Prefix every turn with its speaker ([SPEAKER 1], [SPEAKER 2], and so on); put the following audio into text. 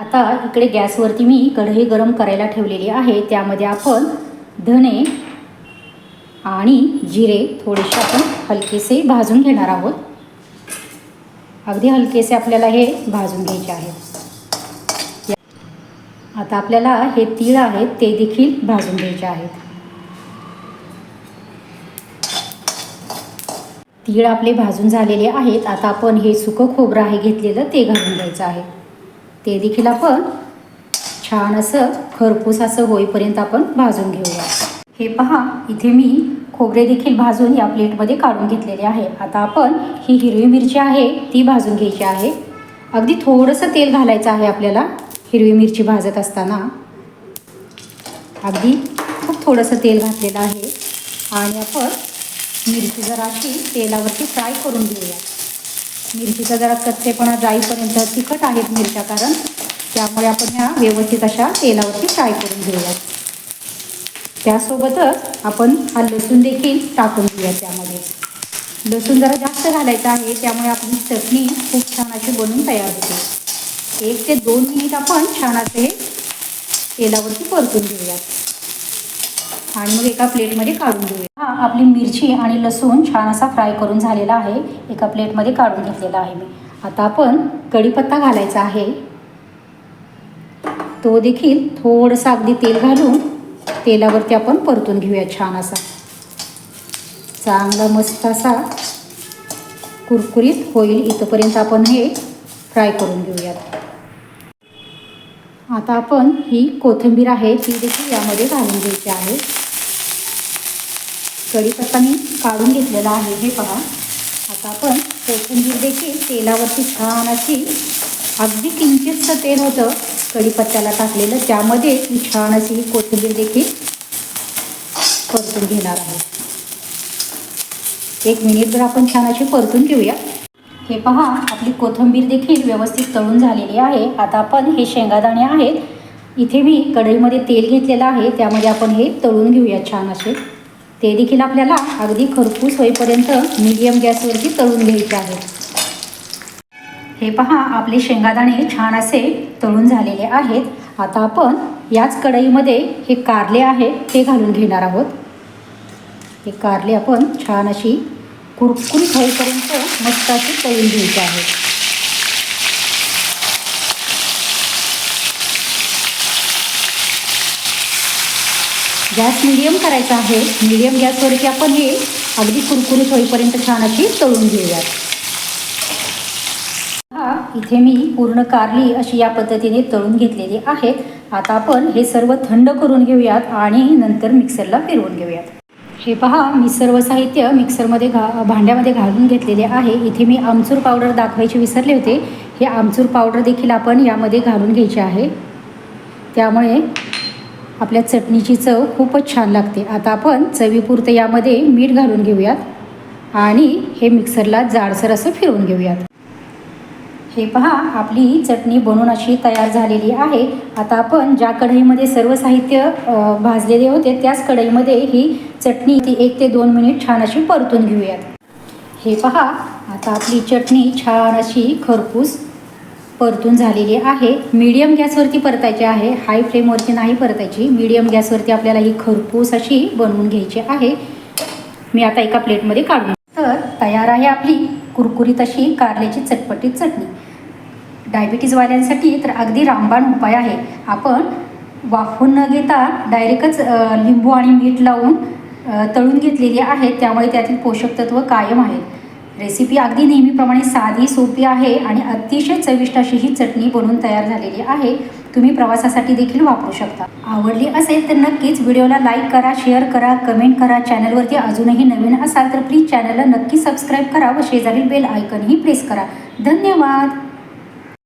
[SPEAKER 1] आता इकडे गॅसवरती मी कढई गरम करायला ठेवलेली आहे. त्यामध्ये आपण धने आणि जिरे थोडेसे आपण हलकेसे भाजून घेणार आहोत. अगदी हलकेसे आपल्याला हे भाजून घ्यायचे आहे आता आपल्याला हे तीळ आहेत ते देखील भाजून घ्यायचे आहेत. तीळ आपले भाजून झालेले आहेत. आता आपण हे सुकं खोबरं आहे घेतलेलं ते घालून घ्यायचं आहे. ते देखील आपण छान असं खरपूस असं होईपर्यंत आपण भाजून घेऊया. हे पहा इथे मी खोबरे देखील भाजून या प्लेटमध्ये काढून घेतलेले आहे. आता आपण ही हिरवी मिरची आहे ती भाजून घ्यायची आहे. अगदी थोडंसं तेल घालायचं आहे आपल्याला हिरवी मिरची भाजत असताना. अगदी खूप थोडंसं तेल घातलेलं आहे. आणि आपण मिरची जरा अशी तेलावरती फ्राय करून घेऊया. मिरचीचा जरा कच्चेपणा जाईपर्यंत तिखट आहेत मिरच्या कारण त्यामुळे आपण ह्या व्यवस्थित अशा तेलावरती फ्राय करून घेऊयात. त्यासोबतच आपण हा लसूण देखील टाकून घेऊया त्यामध्ये. लसूण जरा जास्त घालायचं आहे त्यामुळे आपली चटणी खूप छान अशी बनून तयार होते. एक ते दोन मिनिट आपण छान असे तेलावरती परतून घेऊयात. आणि मग एका प्लेटमध्ये काढून घेऊया हा आपली मिरची आणि लसूण छान असा फ्राय करून झालेला आहे. एका प्लेटमध्ये काढून घेतलेला आहे मी. आता आपण कढीपत्ता घालायचा आहे. तो देखील थोडंसं अगदी तेल घालून तेलावरती आपण परतून घेऊया छान असा. चांगला मस्त असा कुरकुरीत होईल. इथंपर्यंत आपण हे फ्राय करून घेऊयात. आता आपण ही कोथिंबीर आहे ती देखील यामध्ये घालून घ्यायची आहे. कढीपत्ता मी काढून घेतलेला आहे. हे पहा. आता आपण कोथिंबीर देखील तेलावरती छान अशी अगदी किंचितचं तेल होतं कढीपत्त्याला टाकलेलं त्यामध्ये मी छान अशी ही कोथिंबीर देखील परतून घेणार आहे. एक मिनिटभर आपण छान अशी परतून घेऊया. हे पहा आपली कोथिंबीर देखील व्यवस्थित तळून झालेली आहे. आता आपण हे शेंगादाणे आहेत. इथे मी कढईमध्ये तेल घेतलेलं आहे. त्यामध्ये आपण हे तळून घेऊया छान असे. ते देखील आपल्याला अगदी खरपूस होईपर्यंत मीडियम गॅसवरती तळून घ्यायचे आहेत हे पहा आपले शेंगादाणे छान असे तळून झालेले आहेत. आता आपण याच कढईमध्ये हे कारले आहे ते घालून घेणार आहोत. हे कारले आपण छान अशी कुरकुरीत होईपर्यंत मस्त अशी तळून घ्यायची आहे. गॅस मिडियम करायचा आहे. मिडियम गॅसवरती आपण हे अगदी कुरकुरीत होईपर्यंत छान अशी तळून घेऊयात. हा इथे मी पूर्ण कारली अशी या पद्धतीने तळून घेतलेली आहे. आता आपण हे सर्व थंड करून घेऊयात आणि नंतर मिक्सरला फिरवून घेऊयात. हे पहा मी सर्व साहित्य मिक्सरमध्ये घा भांड्यामध्ये घालून घेतलेले आहे. इथे मी आमचूर पावडर दाखवायचे विसरले होते. हे आमचूर पावडर देखील आपण यामध्ये घालून घ्यायचे आहे. त्यामुळे आपल्या चटणीची चव खूपच छान लागते. आता आपण चवीपुरतं यामध्ये मीठ घालून घेऊयात आणि हे मिक्सरला जाडसर असं फिरवून घेऊयात. हे पहा आपली चटणी बनवून अशी तयार झालेली आहे. आता आपण ज्या कढईमध्ये सर्व साहित्य भाजलेले होते त्याच कढईमध्ये ही चटणी ती एक ते दोन मिनिट छान अशी परतून घेऊयात. हे पहा आता आपली चटणी छान अशी खरपूस परतून झालेली आहे. मीडियम गॅसवरती परतायची आहे. हाय फ्लेमवरती नाही परतायची. मीडियम गॅसवरती आपल्याला ही खरपूस अशी बनवून घ्यायची आहे. मी आता एका प्लेटमध्ये काढून तर तयार आहे आपली कुरकुरीत अशी कारल्याची चटपटीत चटणी. डायबिटीजवाल्यांसाठी तर अगदी रामबाण उपाय आहे. आपण वाफवून न घेता डायरेक्टच लिंबू आणि मीठ लावून तळून घेतलेली आहे. त्यामुळे त्यातील पोषक तत्व कायम आहेत. रेसिपी अगदी नेहमीप्रमाणे साधी सोपी आहे आणि अतिशय चविष्ट अशी ही चटणी बनवून तयार झालेली आहे. तुम्ही प्रवासासाठी देखील वापरू शकता. आवडली असेल तर नक्कीच व्हिडिओला लाईक करा शेअर करा कमेंट करा. चॅनलवरती अजूनही नवीन असाल तर प्लीज चॅनलला नक्की सबस्क्राईब करा व शेजारील बेल आयकनही प्रेस करा. धन्यवाद!